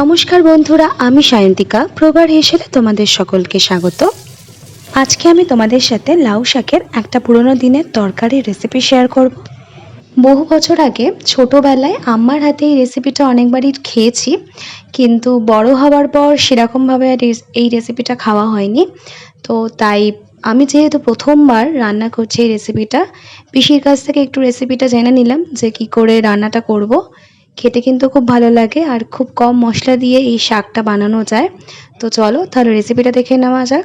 নমস্কার বন্ধুরা, আমি সায়ন্তিকা। প্রবার হেসেলে তোমাদের সকলকে স্বাগত। আজকে আমি তোমাদের সাথে লাউ শাকের একটা পুরনো দিনের তরকারি রেসিপি শেয়ার করব। বহু বছর আগে ছোটোবেলায় আমার হাতে এই রেসিপিটা অনেকবারই খেয়েছি, কিন্তু বড় হওয়ার পর সেরকমভাবে আর এই রেসিপিটা খাওয়া হয়নি। তো তাই আমি যেহেতু প্রথমবার রান্না করছি এই রেসিপিটা পিসির কাছ থেকে একটু রেসিপিটা জেনে নিলাম যে কি করে রান্নাটা করব। খেতে কিন্তু খুব ভালো লাগে আর খুব কম মশলা দিয়ে এই শাকটা বানানো যায়। তো চলো তাহলে রেসিপিটা দেখে নেওয়া যাক।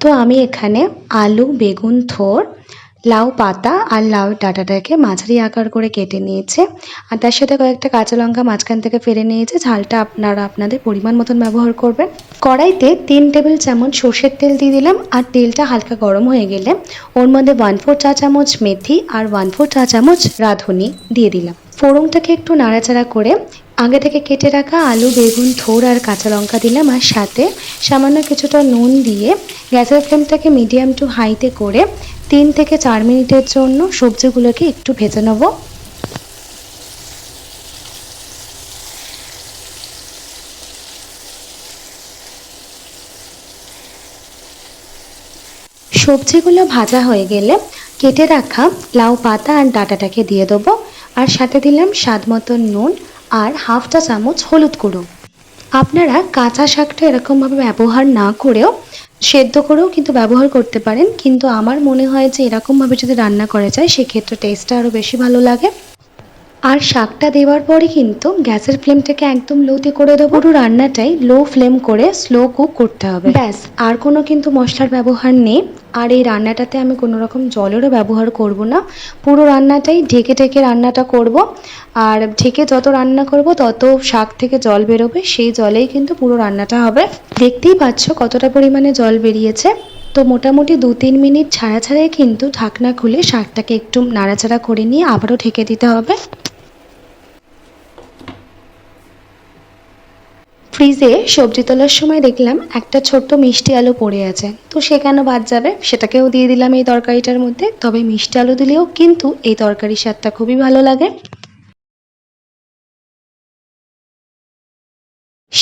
তো আমি এখানে আলু, বেগুন, থোর লাউ পাতা আর লাউ ডাঁটাটাকে মাঝারি আকার করে কেটে নিয়েছে। আর তার সাথে কয়েকটা কাঁচা লঙ্কা মাঝখান থেকে ফেলে নিয়েছে। ঝালটা আপনারা আপনাদের পরিমাণ মতন ব্যবহার করবেন। কড়াইতে তিন টেবিল চামচ সর্ষের তেল দিয়ে দিলাম আর তেলটা হালকা গরম হয়ে গেলে ওর মধ্যে ওয়ান ফোর চা চামচ মেথি আর ওয়ান ফোর চা চামচ রাঁধুনি দিয়ে দিলাম। ফোড়নটাকে একটু নাড়াচাড়া করে আগে থেকে কেটে রাখা আলু, বেগুন, থোর আর কাঁচা লঙ্কা দিলাম আর সাথে সামান্য কিছুটা নুন দিয়ে গ্যাসের ফ্লেমটাকে মিডিয়াম টু হাইতে করে তিন থেকে চার মিনিটের জন্য সবজিগুলোকে একটু ভেজে নেব। সবজিগুলো ভাজা হয়ে গেলে কেটে রাখা লাউ পাতা আর ডাঁটাটাকে দিয়ে দেবো। আর সাথে দিলাম স্বাদ নুন আর হাফ চা চামচ হলুদ গুঁড়ো। আপনারা কাঁচা শাকটা এরকমভাবে ব্যবহার না করেও সেদ্ধ করেও কিন্তু ব্যবহার করতে পারেন। কিন্তু আমার মনে হয় যে এরকমভাবে যদি রান্না করা যায়, সেক্ষেত্রে টেস্টটা আরও বেশি ভালো লাগে। আর শাকটা দেওয়ার পরে কিন্তু গ্যাসের ফ্লেমটাকে একদম লোতে করে দেবো। পুরো রান্নাটাই লো ফ্লেম করে স্লো কুক করতে হবে। ব্যাস, আর কোনো কিন্তু মশলার ব্যবহার নেই। আর এই রান্নাটাতে আমি কোনো রকম জলেরও ব্যবহার করব না। পুরো রান্নাটাই ঢেকে ঢেকে রান্নাটা করব। আর ঢেকে যত রান্না করব, তত শাক থেকে জল বেরোবে। সেই জলেই কিন্তু পুরো রান্নাটা হবে। দেখতেই পাচ্ছ কতটা পরিমাণে জল বেরিয়েছে। তো মোটামুটি দু তিন মিনিট ছাড়া ছাড়াই কিন্তু ঢাকনা খুলে শাকটাকে একটু নাড়াচাড়া করে নিয়ে আবারও ঢেকে দিতে হবে। ফ্রিজে সবজি তোলার সময় দেখলাম একটা ছোট্ট মিষ্টি আলু পড়ে আছে। তো সে কেন বাদ যাবে? সেটাকেও দিয়ে দিলাম এই তরকারিটার মধ্যে। তবে মিষ্টি আলু দিলেও কিন্তু এই তরকারির স্বাদটা খুবই ভালো লাগে।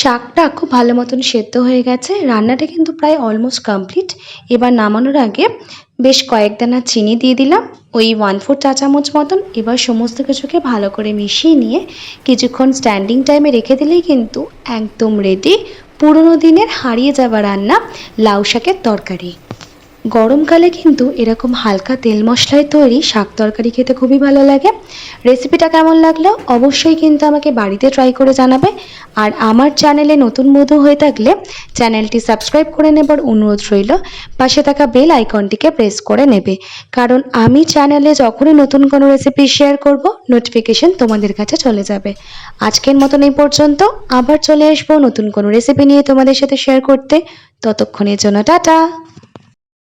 শাকটা খুব ভালো মতন সেদ্ধ হয়ে গেছে। রান্নাটা কিন্তু প্রায় অলমোস্ট কমপ্লিট এবার নামানোর আগে বেশ কয়েক দানা চিনি দিয়ে দিলাম, ওই ওয়ান ফোর চা চামচ মতন। এবার সমস্ত কিছুকে ভালো করে মিশিয়ে নিয়ে কিছুক্ষণ স্ট্যান্ডিং টাইমে রেখে দিলেই কিন্তু একদম রেডি পুরনো দিনের হারিয়ে যাওয়া রান্না, লাউ শাকের তরকারি। গরমকালে কিন্তু এরকম হালকা তেল মশলায় তৈরি শাক তরকারি খেতে খুবই ভালো লাগে। রেসিপিটা কেমন লাগল? অবশ্যই কিন্তু আমাকে বাড়িতে ট্রাই করে জানাবে। আর আমার চ্যানেলে নতুন বধূ হয়ে থাকলে চ্যানেলটি সাবস্ক্রাইব করে নেবার অনুরোধ রইল। পাশে থাকা বেল আইকনটিকে প্রেস করে নেবে। কারণ আমি চ্যানেলে যখনই নতুন কোনো রেসিপি শেয়ার করব নোটিফিকেশন তোমাদের কাছে চলে যাবে। আজকের মতন এই পর্যন্ত। আবার চলে আসব নতুন কোনো রেসিপি নিয়ে তোমাদের সাথে শেয়ার করতে। ততক্ষণের জন্য টাটা!